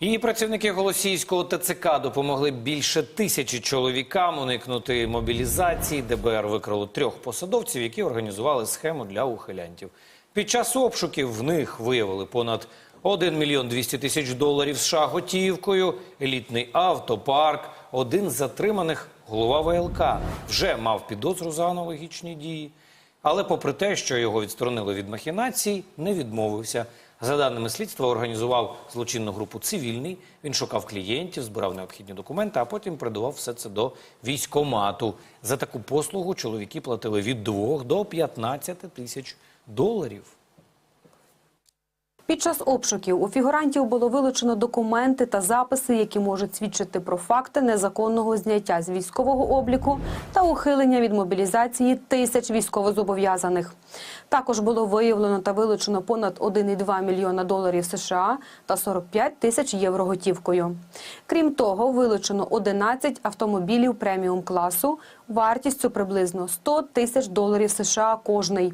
І працівники Голосійського ТЦК допомогли більше тисячі чоловікам уникнути мобілізації. ДБР викрало трьох посадовців, які організували схему для ухилянтів. Під час обшуків в них виявили понад 1 мільйон 200 тисяч доларів США готівкою, елітний автопарк. Один з затриманих голова ВЛК вже мав підозру за аналогічні дії. Але попри те, що його відсторонили від махінацій, не відмовився. За даними слідства, організував злочинну групу цивільний. Він шукав клієнтів, збирав необхідні документи, а потім передавав все це до військомату. За таку послугу чоловіки платили від 2 до 15 тисяч доларів. Під час обшуків у фігурантів було вилучено документи та записи, які можуть свідчити про факти незаконного зняття з військового обліку та ухилення від мобілізації тисяч військовозобов'язаних. Також було виявлено та вилучено понад 1,2 мільйона доларів США та 45 тисяч євро готівкою. Крім того, вилучено 11 автомобілів преміум класу вартістю приблизно 100 тисяч доларів США кожний.